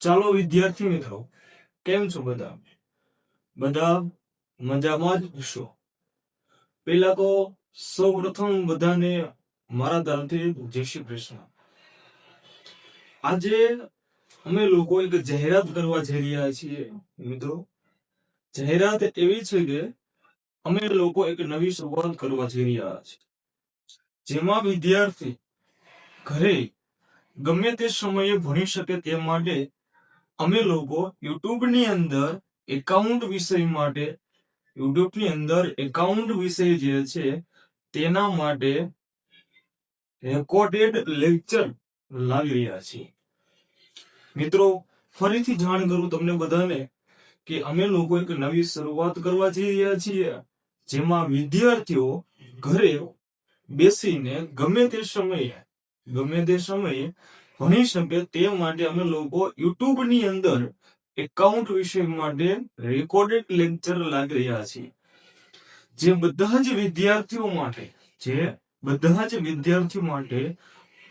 ચાલો વિદ્યાર્થી મિત્રો, કેમ છો બધા? બધા મજામાં જ હશો પેલા તો સૌ પ્રથમ બધાને મારા તરફથી જય શ્રી કૃષ્ણ. આજે અમે લોકો એક જાહેરાત કરવા જઈ રહ્યા છીએ મિત્રો. જાહેરાત એવી છે કે અમે લોકો એક નવી શરૂઆત કરવા જઈ રહ્યા છીએ. જેમાં વિદ્યાર્થી ઘરે ગમે તે સમયે ભણી શકે તે માટે અમે લોકો યુટ્યુબની અંદર એકાઉન્ટ વિષય માટે યુટ્યુબની અંદર એકાઉન્ટ વિષય જે છે, તેના માટે રેકોર્ડેડ લેક્ચર લાવી રહ્યા છીએ. મિત્રો, ફરીથી જાણ કરું તમને બધાને કે અમે લોકો એક નવી શરૂઆત કરવા જઈ રહ્યા છીએ, જેમાં વિદ્યાર્થીઓ ઘરે બેસીને ગમે તે સમયે, ગમે તે સમયે ભણી શકે તે માટે અમે લોકો યુટ્યુબની અંદર એકાઉન્ટ વિષય માટે રેકોર્ડેડ લેક્ચર લાગી રહ્યા છીએ. જે બધા જ વિદ્યાર્થીઓ માટે, જે બધા જ વિદ્યાર્થીઓ માટે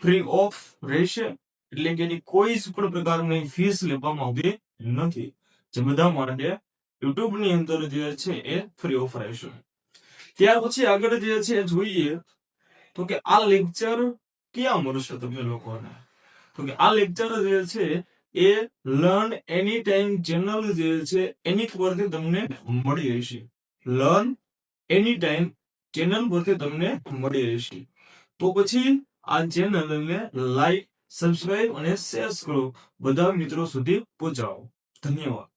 ફ્રી ઓફ રહેશે, એટલે કે એની કોઈ જ પણ પ્રકારની ફીસ લેવામાં આવતી નથી. જે બધા માટે યુટ્યુબની અંદર જે છે એ ફ્રી ઓફ રહેશે. ત્યાર પછી આગળ જે છે જોઈએ, તો કે આ લેક્ચર ક્યાં મળશે તમને લોકોને? તો કે આ લેક્ચર જે છે, એ લર્ન એની ટાઈમ ચેનલ જે છે, એની પરથી તમને મળી રહેશે. લર્ન એની ટાઈમ ચેનલ પરથી તમને મળી રહેશે. તો પછી આ ચેનલને લાઈક સબસ્ક્રાઇબ અને શેર કરો. બધા મિત્રો સુધી પહોંચાડો ધન્યવાદ.